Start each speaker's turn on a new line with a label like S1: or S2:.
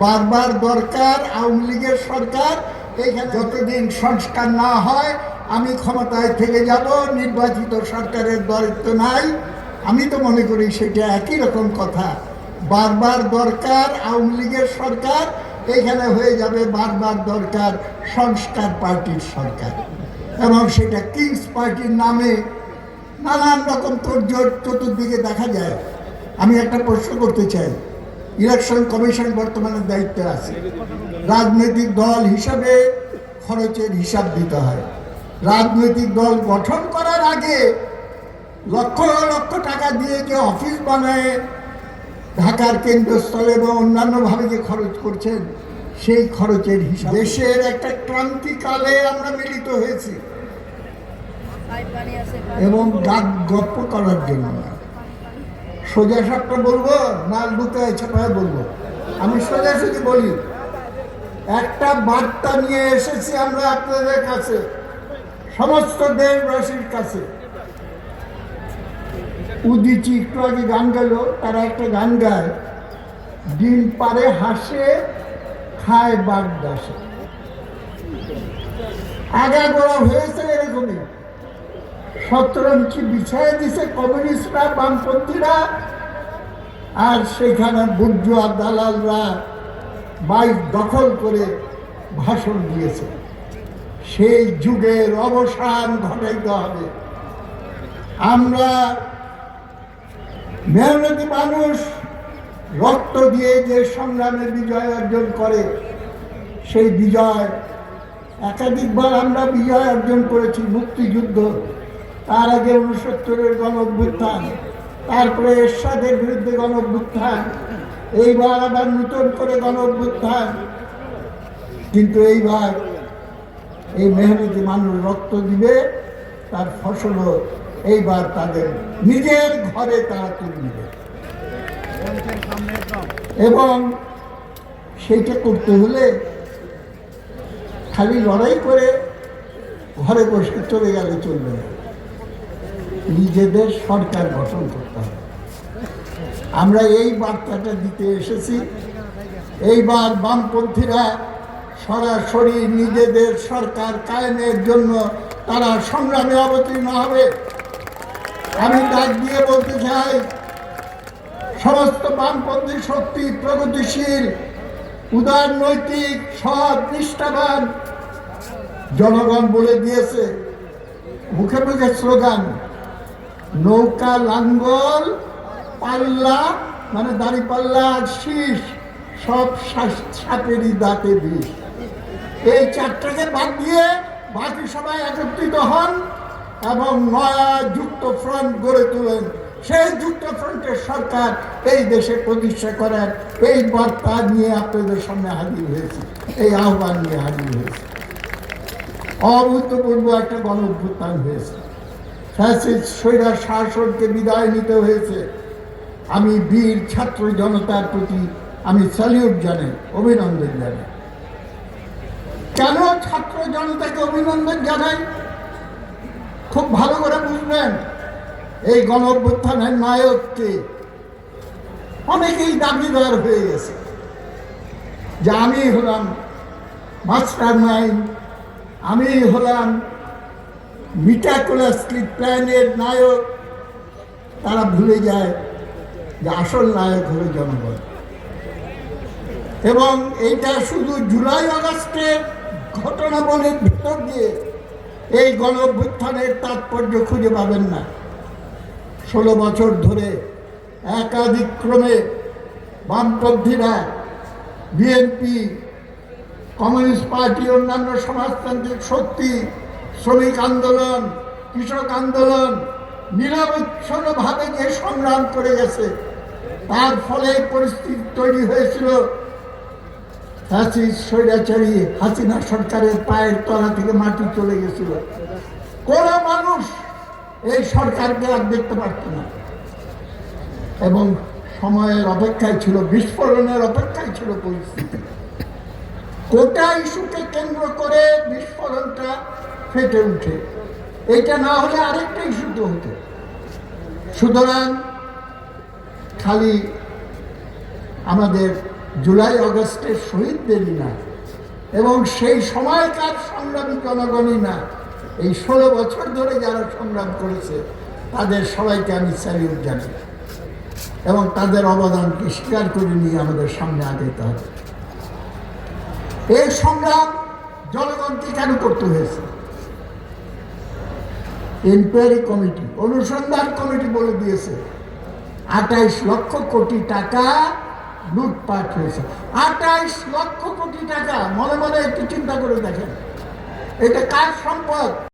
S1: বারবার দরকার, আওয়ামী লীগের সরকার এইখানে যতদিন সংস্কার না হয়, আমি ক্ষমতায় থেকে যাব, নির্বাচিত সরকারের দায়িত্ব নাই। আমি তো মনে করি সেটা একই রকম কথা। বারবার দরকার, আওয়ামী লীগের সরকার, এখানে হয়ে যাবে বারবার দরকার সংস্কার পার্টির সরকার। এবং সেটা কিংস পার্টির নামে নানান রকম তোড়জোড় চতুর্দিকে দেখা যায়। আমি একটা প্রশ্ন করতে চাই। ইলেকশন কমিশন বর্তমানে দায়িত্বে আছে। রাজনৈতিক দল হিসাবে খরচের হিসাব দিতে হয়। রাজনৈতিক দল গঠন করার আগে লক্ষ লক্ষ টাকা দিয়ে যে অফিস বানায় ঢাকার কেন্দ্রস্থলে বা অন্যান্যভাবে যে খরচ করছেন সেই খরচের হিসাব। দেশের একটা ক্রান্তিকালে আমরা মিলিত হয়েছি। এবং গপ্প করার জন্য। না সোজা সাপটা বলব না লুকায় ছাপায় বলব। আমি সোজা সোজাসুজি বলি, একটা বার্তা নিয়ে এসেছি আমরা আপনাদের কাছে, সমস্ত দেশবাসীর কাছে। উদিচি একটু আগে গান গেল, তারা একটা গান গায়, ডিম পারে হাসে, খায় বাঘ দাসে আগা গোড়া হয়েছে এরকমই। শতরঞ্চি বিছায় দিছে কমিউনিস্টরা, বামপন্থীরা। আর সেখানে বুর্জুয়া দালালরা বাইক দখল করে ভাষণ দিয়েছে। সেই যুগের অবসান ঘটাইতে হবে। আমরা মেহনতি মানুষ, রক্ত দিয়ে যে সংগ্রামে বিজয় অর্জন করে, সেই বিজয় একাধিকবার আমরা বিজয় অর্জন করেছি, মুক্তিযুদ্ধ তার আগে উনসত্তরের গণ অভ্যুত্থান তারপরে এরশাদের বিরুদ্ধে গণ অভ্যুত্থান এইবার আবার নতুন করে গণ অভ্যুত্থান কিন্তু এইবার এই মেহনতি মানুষ রক্ত দিবে, তার ফসলও এইবার তাদের নিজের ঘরে তারা তুলে এবং সেইটা করতে হলে খালি লড়াই করে ঘরে বসে চলে গেলে চলবে না। নিজেদের সরকার গঠন করতে হবে। আমরা এই বার্তাটা দিতে এসেছি। এইবার বামপন্থীরা সরাসরি নিজেদের সরকার কায়েমের জন্য তারা সংগ্রামে অবতীর্ণ হবে। আমি ডাক দিয়ে বলতে চাই, সমস্ত বামপন্থী শক্তি প্রগতিশীল, উদার নৈতিক, সৎ, নিষ্ঠাবান জনগণ বলে দিয়েছে। মুখে মুখে স্লোগান নৌকা, লাঙ্গল, পাল্লা মানে দাড়ি পাল্লা, শীষ, সব সাপেরই দাঁতে বিষ। এই চারটাকে বাদ দিয়ে বাকি সবাই একত্রিত হন এবং নয়া যুক্ত ফ্রন্ট গড়ে তোলেন। সেই যুক্ত ফ্রন্টের সরকার এই দেশে প্রতিষ্ঠা করার এই বার্তা নিয়ে আপনাদের সামনে হাজির হয়েছে। এই আহ্বান নিয়ে হাজির হয়েছে। অভূতপূর্ব একটা গণ হয়েছে। ফ্যাসিস্ট স্বৈরার শাসনকে বিদায় নিতে হয়েছে। আমি বীর ছাত্র জনতার প্রতি আমি স্যালিউট জানাই, অভিনন্দন জানাই। কেন ছাত্র জনতাকে অভিনন্দন জানাই? খুব ভালো করে বুঝবেন, এই গণ অভ্যুত্থানের নায়ককে অনেকেই দাবিদার হয়ে গেছে। যে আমি হলাম মাস্টার মাইন্ড আমি হলাম মিটাকুলাসলি প্ল্যানের নায়ক, তারা ভুলে যায় যে আসল নায়ক হলো জনগণ। এবং এইটা শুধু জুলাই আগস্টের ঘটনাবলীর ভিতর দিয়ে এই গণ অভ্যুত্থানের তাৎপর্য খুঁজে পাবেন না। ষোলো বছর ধরে একাধিক ক্রমে বামপন্থীরা বিএনপি, কমিউনিস্ট পার্টি, অন্যান্য সমাজতান্ত্রিক শক্তি শ্রমিক আন্দোলন, কৃষক আন্দোলন নিরবচ্ছন্নভাবে যে সংগ্রাম করে গেছে, তার ফলে পরিস্থিতি তৈরি হয়েছিল। ফ্যাসিস্ট, স্বৈরাচারী হাসিনা সরকারের পায়ের তলা থেকে মাটি চলে গেছিল। কোন মানুষ এই সরকারকে আর দেখতে পারত না। এবং সময়ের অপেক্ষায় ছিল, বিস্ফোরণের অপেক্ষায় ছিল পরিস্থিতি। কোটা ইস্যুকে কেন্দ্র করে বিস্ফোরণটা ফেটে উঠে। এটা না হলে আরেকটাই শুদ্ধ হতো। সুতরাং খালি আমাদের জুলাই অগস্টের শহীদদেরই না, এবং সেই সময়কার সংগ্রামী জনগণই না। এই ষোলো বছর ধরে যারা সংগ্রাম করেছে, তাদের সবাইকে আমি স্যালিউট জানাই, এবং তাদের অবদানকে স্বীকার করে নিয়ে আমাদের সামনে আগাইতে হবে। এই সংগ্রাম জনগণকে কেন করতে হয়েছে? ইনকোয়ারি কমিটি অনুসন্ধান কমিটি বলে দিয়েছে। আঠাইশ লক্ষ কোটি টাকা লুটপাট হয়েছে। আঠাইশ লক্ষ কোটি টাকা, মনে মনে একটু চিন্তা করে দেখেন। এটা কার সম্পদ?